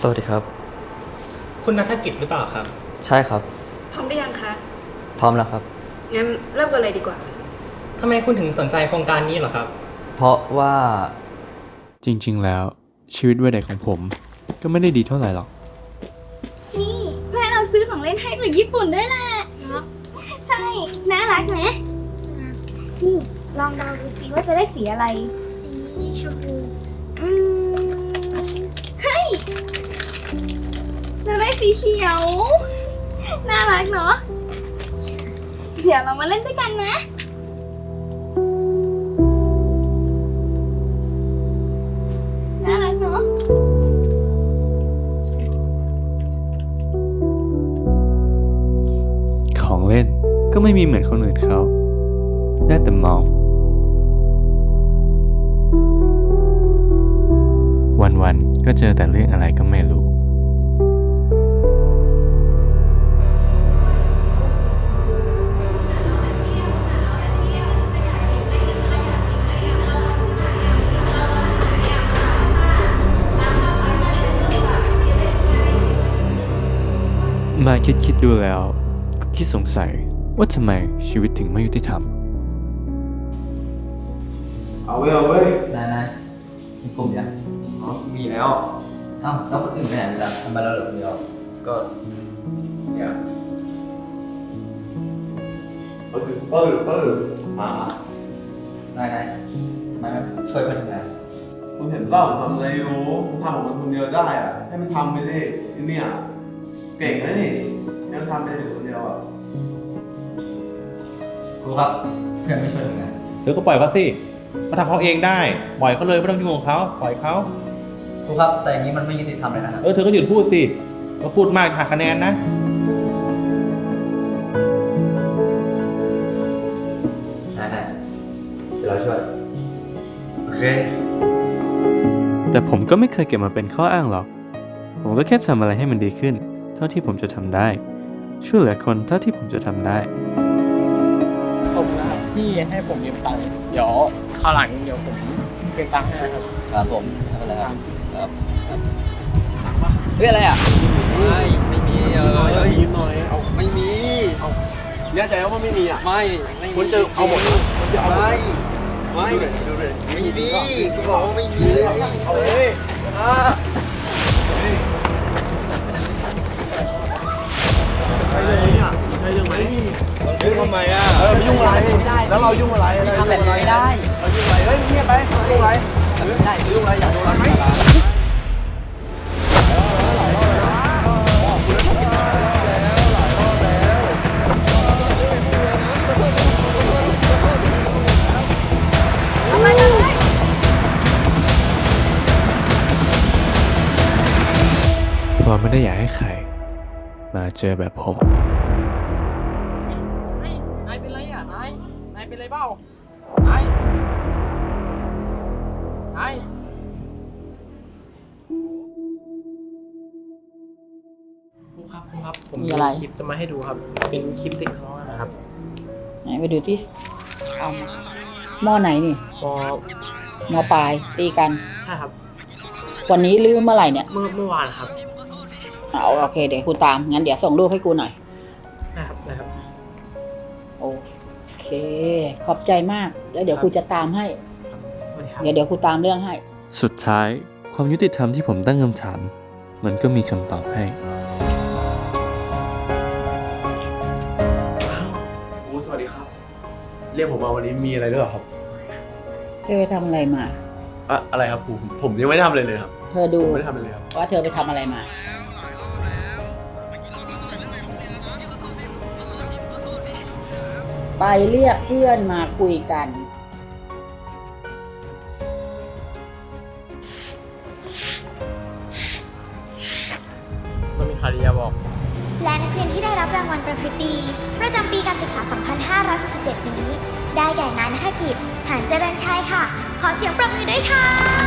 สวัสดีครับ คุณนัฐกิจหรือเปล่าครับ ใช่ครับ พร้อมหรือยังคะ พร้อมแล้วครับ งั้นเริ่มกันเลยดีกว่า ทำไมคุณถึงสนใจโครงการนี้เหรอครับ เพราะว่าจริงๆ แล้วชีวิตวัยเด็กของผม ก็ไม่ได้ดีเท่าไหร่หรอก นี่แม่เราซื้อของเล่นให้จากญี่ปุ่นด้วยแหละใช่ น่ารักไหมนี่ลองเดาดูสิว่าจะได้สีอะไร สีชมพู สีเขียว น่ารักเนาะ เดี๋ยวเรามาเล่นด้วยกันนะน่ารักเนาะของเล่นก็ไม่มีเหมือนคนอื่นเขา ได้แต่มอง วันๆ ก็เจอแต่เรื่องอะไรก็ไม่รู้ มาคิดคิดๆดูแล้ว ก็คิดสงสัยว่าทำไมชีวิตถึงไม่ยุติธรรม เอาเว้ยเอาเว้ยนายนายมีกลุ่มยังอ๋อมีแล้ว เอ้าแล้วคนอื่นไปไหนไปแล้วทำไมเราเหลือคนเดียวก็เนี่ยเปิดเปิดเปิดมานายนายทำไมไม่ช่วยเพื่อนทำงานคุณเห็นเปล่าผมทำอะไรอยู่ผมทำของมันคนเดียวได้อะให้มันทำไปดิไอ้เนี่ย เก่งนะนี่ยังทำไปคนเดียวอะครูครับเพื่อนไม่ช่วยทำงานเธอก็ปล่อยเขาสิเขาทำเขาเองได้ปล่อยเขาเลยไม่ต้องยุ่งกับเขาปล่อยเขาครูครับแต่อย่างนี้มันไม่ยุติธรรมเลยนะครับ เออเธอก็หยุดพูดสิก็พูดมากหักคะแนนนะนายนายเดี๋ยวเราช่วย โอเค แต่ผมก็ไม่เคยเก็บมาเป็นข้ออ้างหรอก ผมก็แค่ทำอะไรให้มันดีขึ้น เท่าที่ผมจะทำได้ ช่วยเหลือคนเท่าที่ผมจะทำได้ขอบคุณนะครับที่ให้ผมยืมตังค์เดี๋ยวคราวหลังเดี๋ยวผมคืนตังค์ให้นะครับครับผมทำอะไรครับครับเฮ้ยอะไรอะไม่ไม่มีเออยิ้มหน่อยเอาไม่มีเอาแน่ใจว่าไม่มีอะไม่ไม่คุณจะเอาหมดคุณจะเอาไม่ไม่ดูเลยไม่มีคุณบอกว่าไม่มีเอาเลยอะ เนี่ยใช่เรื่องไหมยุ่งทำไมอะเออไม่ยุ่งอะไร แล้วเรายุ่งอะไรทำแบบนี้ไม่ได้เรายุ่งอะไรเฮ้ยเงียบไปยุ่งอะไรได้ยุ่งอะไรอยากโดนอะไรไหมพราะไม่ได้อยากให้ใครมาเจอแบบผม เป็นไรเปล่านายนายครูครับครูครับ ผมมีอะไร คลิปจะมาให้ดูครับ เป็นคลิปเด็กทะเลาะกันนะครับไหนไปดูที่เอามาหม้อไหนนี่พอหม้อปลายตีกัน ใช่ครับ วันนี้หรือเมื่อไหร่เนี่ยเมื่อเมื่อวานครับเอาโอเคเดี๋ยวกูตามงั้นเดี๋ยวส่งรูปให้กูหน่อย นะครับนะครับโอ เค ขอบใจมาก แล้วเดี๋ยวกูจะตามให้ สวัสดีครับ เดี๋ยวเดี๋ยวกูตามเรื่องให้ สุดท้ายความยุติธรรมที่ผมตั้งคำถาม มันก็มีคำตอบให้ ครูสวัสดีครับ เรียกผมมาวันนี้มีอะไรด้วยเหรอครับเธอทำอะไรมา อะอะไรครับครูผมยังไม่ได้ทำอะไรเลยครับเธอดูผมไม่ได้ทำอะไรเลยครับว่าเธอไปทำอะไรมา ไปเรียกเพื่อนมาคุยกัน มันมีคาริยาบอก และนักเรียนที่ได้รับรางวัลประพฤติดีประจำปีการศึกษา 2567 นี้ ได้แก่นายนักกิจหานเจริญชัยค่ะ ขอเสียงปรบมือด้วยค่ะ